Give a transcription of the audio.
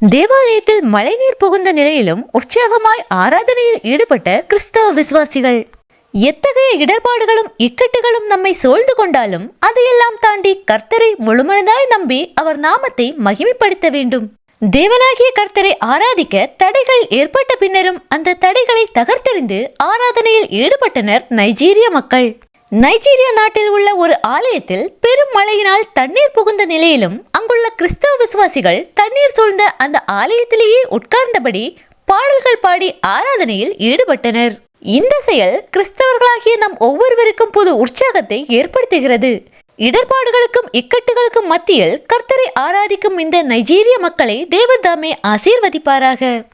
தேவாலயத்தில் மழைநீர் புகுந்த நிலையிலும் உற்சாகமாய் ஆராதனையில் ஈடுபட்ட கிறிஸ்தவ விசுவாசிகள். எத்தகைய இடர்பாடுகளும் இக்கட்டுகளும் நம்மை சூழ்ந்து கொண்டாலும் அதையெல்லாம் தாண்டி கர்த்தரை முழுமனதாய் நம்பி அவர் நாமத்தை மகிமைப்படுத்த வேண்டும். தேவனாகிய கர்த்தரை ஆராதிக்க தடைகள் ஏற்பட்ட பின்னரும் அந்த தடைகளை தகர்த்தெறிந்து ஆராதனையில் ஈடுபட்டனர் நைஜீரிய மக்கள். நைஜீரியா நாட்டில் உள்ள ஒரு ஆலயத்தில் பெரும் மழையினால் தண்ணீர் புகுந்த நிலையிலும் அங்குள்ள கிறிஸ்தவ விசுவாசிகள் தண்ணீர் சூழ்ந்த அந்த ஆலயத்திலேயே உட்கார்ந்தபடி பாடல்கள் பாடி ஆராதனையில் ஈடுபட்டனர். இந்த செயல் கிறிஸ்தவர்களாகிய நம் ஒவ்வொருவருக்கும் புது உற்சாகத்தை ஏற்படுத்துகிறது. இடர்பாடுகளுக்கும் இக்கட்டுகளுக்கும் மத்தியில் கர்த்தரை ஆராதிக்கும் இந்த நைஜீரிய மக்களை தேவதாமே ஆசீர்வதிப்பாராக.